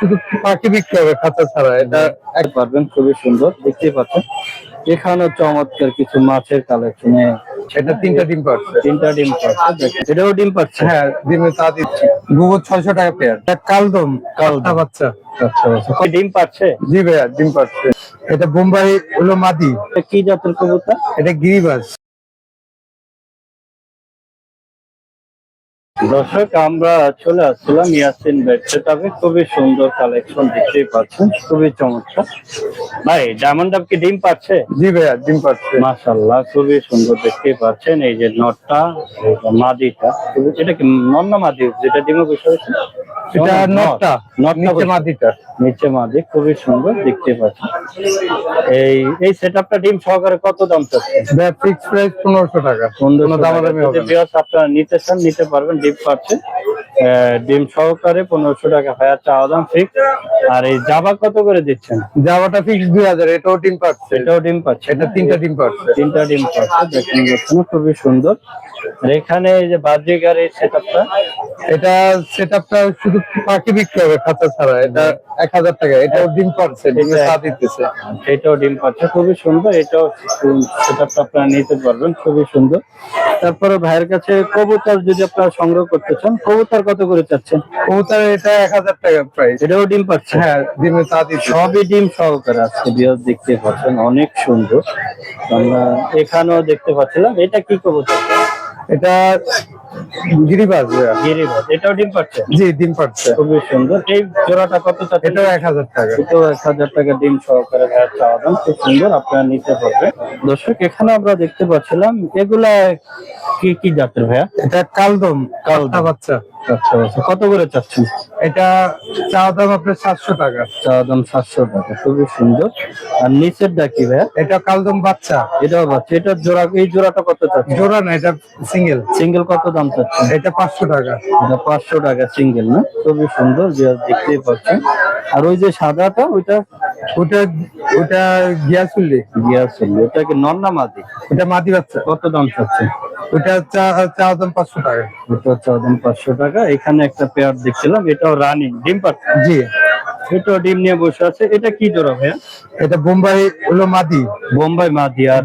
শুধু পাখি বিক্রি হবে খাঁচা ছাড়া এটা এক পারবেন খুবই সুন্দর দেখতেই পাচ্ছেন। এখানেও চমৎকার কিছু মাছের কালেকশনে এটা তিনটা ডিম পাচ্ছে তিনটা ডিম পাচ্ছে এটাও ডিম পাচ্ছে হ্যাঁ ডিমে তা দিচ্ছি। গোবর ছয়শো টাকা পেয়ার। এটা কালদম। কালদা বাচ্চা। আচ্ছা আচ্ছা। ডিম পাচ্ছে জি ভাইয়া ডিম পাচ্ছে এটা বোম্বাই হলো মাদি। কি জাতের কবুতর? এটা গিরিবাস দর্শক আমরা চলে আসছিলাম ইয়াসিন বেড তবে খুবই সুন্দর কালেকশন দেখতেই পাচ্ছেন খুবই চমৎকার। ভাই ডায়মন্ড আপ কি ডিম পাচ্ছে? জি ভাইয়া ডিম পাচ্ছে। মাশাল্লাহ খুবই সুন্দর দেখতেই পাচ্ছেন। এই যে নটটা মাদিটা এটা কি নন্না মাদি? যেটা ডিমে বসে হয়েছে এটা নটটা নিচে মাদিটা নিচে মাদি খুবই সুন্দর দেখতে পাচ্ছেন এই এই সেটআপটা ডিম সহকারে কত দাম চাচ্ছে ফিক্স প্রাইস পনেরোশো টাকা। কোনো দামাদামি হবে আপনারা নিতে চান নিতে পারবেন ডিম পাচ্ছে ডিম সহকারে পনেরোশো টাকা ভাইয়া চাওয়া দাম ফিক্স আর এই জাবা কত করে দিচ্ছেন? জামাটা ফিক্স দুই হাজার এটাও ডিম পাচ্ছে। এটাও ডিম পাচ্ছে এটা তিনটা ডিম পাচ্ছে। তিনটা ডিম পাচ্ছে। দেখুন দেখুন খুবই সুন্দর। আর এখানে এই যে বাজিকার এই সেটআপটা এটা সেট আপটা শুধু পাখি বিক্রি হবে খাঁচা ছাড়া। এটা এক হাজার টাকা। এটাও ডিম পাচ্ছে ডিমে এটা- দিতেছে। এটাও ডিম পাচ্ছে। খুবই সুন্দর। এটাও সেটআপটা আপনারা নিতে পারবেন। খুবই সুন্দর। তারপরে ভাইয়ের কাছে কবুতর যদি আপনারা সংগ্রহ করতে চান কবুতর কত করে চাচ্ছেন? কবুতর এটা এক হাজার টাকা প্রাইস এটাও ডিম পাচ্ছে? হ্যাঁ ডিমে তা সবই ডিম সহকারে আজকে বিয়ার দেখতে পাচ্ছেন অনেক সুন্দর। আমরা এখানেও দেখতে পাচ্ছিলাম। এটা কি কবুতর? এটা ভাইয়া। গিরিবাজ এটাও ডিম পাচ্ছে জি ডিম পাচ্ছে খুবই সুন্দর। এই জোড়াটা কত টাকা এটাও এক হাজার টাকা। এটাও এক হাজার টাকা ডিম সহকারে ভাইয়ের চাওয়া দাম। খুব সুন্দর আপনারা নিতে পারবে। দর্শক এখানে আমরা দেখতে পাচ্ছিলাম এগুলা কি কি জাতের ভাইয়া? এটা কালদম কালদম। কালদা বাচ্চা। আচ্ছা আচ্ছা। কত করে চাচ্ছেন? এটা চাওয়া দাম আপনার সাতশো টাকা। চাওয়া দাম সাতশো টাকা খুবই সুন্দর। আর নিচের কি ভাইয়া? এটা কালদম বাচ্চা। এটাও বাচ্চা এটার জোড়া এই জোড়াটা কত চাচ্ছেন? জোড়া না এটা সিঙ্গেল সিঙ্গেল কত দাম চাচ্ছেন? এটা পাঁচশো টাকা। এটা পাঁচশো টাকা সিঙ্গেল না? খুবই সুন্দর দেখতেই পাচ্ছেন। আর ওই যে সাদাটা ওইটা? ওটা ওটা গিয়াসুল্লি গিয়ার ছিল ওটা কি নর না মাদি? ওটা মাদি বাচ্চা। কত দাম চাচ্ছে ওটা চা- দাম পাঁচশো টাকা। ওটা হচ্ছে দাম পাঁচশো টাকা। এখানে একটা পেয়ার দেখছিলাম এটাও রানিং ডিম পাচ্ছে জি। এটাও ডিম নিয়ে বসে আছে। এটা কি জোড়া ভাইয়া? এটা বোম্বাই হলো মাদি। বোম্বাই মাদি আর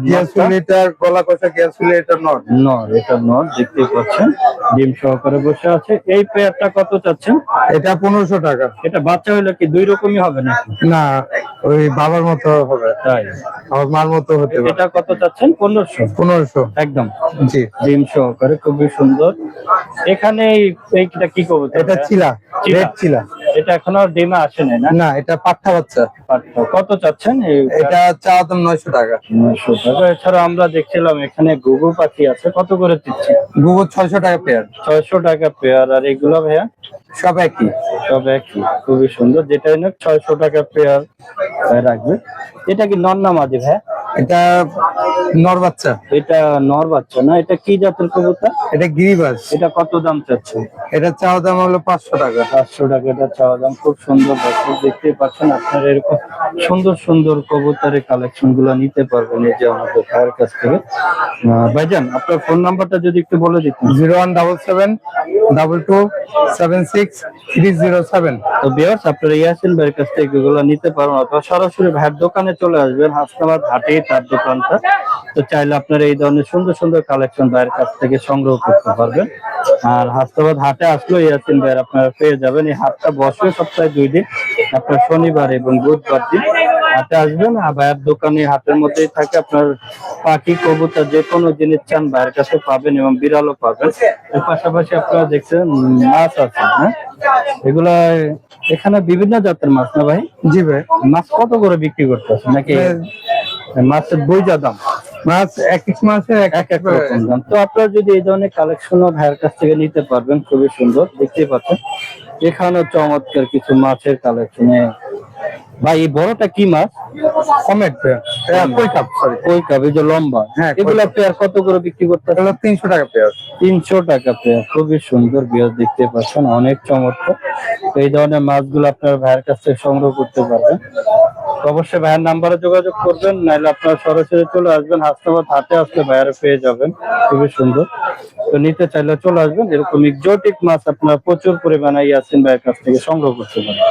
এটা গলা কষা গিয়াসুল্লি এটা নট। নর এটা নর দেখতে পাচ্ছেন। ডিম সহকারে বসে আছে। এই পেয়ারটা কত চাচ্ছেন? এটা পনেরোশো টাকা। এটা বাচ্চা হলে কি দুই রকমই হবে নাকি? না ওই বাবার মতো হবে। তাই? আমার মার মতো হতে পারে। এটা কত চাচ্ছেন? পনেরোশো? পনেরোশো। একদম। জি। ডিম সহকারে খুবই সুন্দর। এখানে এই- এইটা কি করব এটা চিলা। রেড চিলা। এটা এখনও ডিমে আসে নাই না? না এটা পাঠা বাচ্চা। কত চাচ্ছেন? এটা চাওয়া দাম নয়শো টাকা। নয়শো টাকা। এছাড়া আমরা দেখছিলাম এখানে গুগু পাখি আছে। কত করে দিচ্ছে? গোবর ছয়শো টাকা পেয়ার। ছয়শো টাকা পেয়ার। আর এগুলো ভাইয়া? সব একই। সব একই। খুবই সুন্দর। যেটা হোক ছয়শো টাকা পেয়ার রাখবে। এটা কি নর না মাদি ভাইয়া? এটা নর বাচ্চা। এটা নর বাচ্চা না? এটা কি জাতের কবুতর? এটা গিরিবাস এটা কত দাম চাচ্ছে? এটা চাওয়া দাম হলো পাঁচশো টাকা। পাঁচশো টাকা এটা চাওয়া দাম। খুব সুন্দর দর্শক দেখতে পাচ্ছেন আপনারা এরকম সুন্দর সুন্দর কবুতরের কালেকশনগুলো নিতে পারবেন এই যে আমাদের ভাইয়ের কাছ থেকে। ভাইজান আপনার ফোন নাম্বারটা যদি একটু বলে দিতেন। Zero one double seven double two seven six three zero seven তো বিয়ার্স আপনারা ইয়াসিন ভাইয়ের কাছ থেকে এগুলো নিতে পারেন অথবা সরাসরি ভাইয়ের দোকানে চলে আসবেন, হাসনাবাদ হাটে তার দোকানটা। তো চাইলে আপনারা এই ধরনের সুন্দর সুন্দর কালেকশন ভাইয়ের কাছ থেকে সংগ্রহ করতে পারবেন। আর হাসনাবাদ হাটে আসলেও ইয়াসিন ভাইয়ের আপনারা পেয়ে যাবেন। এই হাটটা বসবে সপ্তাহে দুই দিন, আপনার শনিবার এবং বুধবার দিন। হাটে আসবেন ভাইয়ের দোকানে হাতের মধ্যেই থাকে। আপনার পাখি কবুতর যে কোনো জিনিস চান ভাইয়ের কাছে পাবেন এবং বিড়ালও পাবেন। এর পাশাপাশি আপনারা দেখছেন মাছ আছে হ্যাঁ? এগুলা এখানে বিভিন্ন জাতের মাছ না ভাই? জি ভাই। মাছ কত করে বিক্রি করতেছে নাকি মাছের বইজা দাম? মাছ এক এক মাসে এক এক রকম দাম। তো আপনারা যদি এই ধরনের কালেকশন ভাইয়ের কাছ থেকে নিতে পারবেন খুবই সুন্দর দেখতেই পাচ্ছেন। এখানেও চমৎকার কিছু মাছের কালেকশনে ভাই এই বড়টা কি মাছ? কমেট কই কাপ? সরি ওই কাবে যে লম্বা। হ্যাঁ, এগুলা পেয়ার কত করে বিক্রি করতে এগুলো তিনশো টাকা পেয়ার। তিনশো টাকা পেয়ার। খুবই সুন্দর বিয়ার দেখতে পাচ্ছেন অনেক চমৎকার। তো এই ধরনের মাছগুলো আপনার ভাইয়ের কাছ থেকে সংগ্রহ করতে পারবেন। অবশ্যই ভাইয়ের নাম্বারে যোগাযোগ করবেন নাহলে আপনারা সরাসরি চলে আসবেন হাসনাবাদ হাতে আসলে ভাইয়ারে পেয়ে যাবেন। খুবই সুন্দর। তো নিতে চাইলে চলে আসবেন এরকম এক্সোটিক মাছ আপনারা প্রচুর পরিমাণে ইয়াসিন ভাইয়ের কাছ থেকে সংগ্রহ করতে পারেন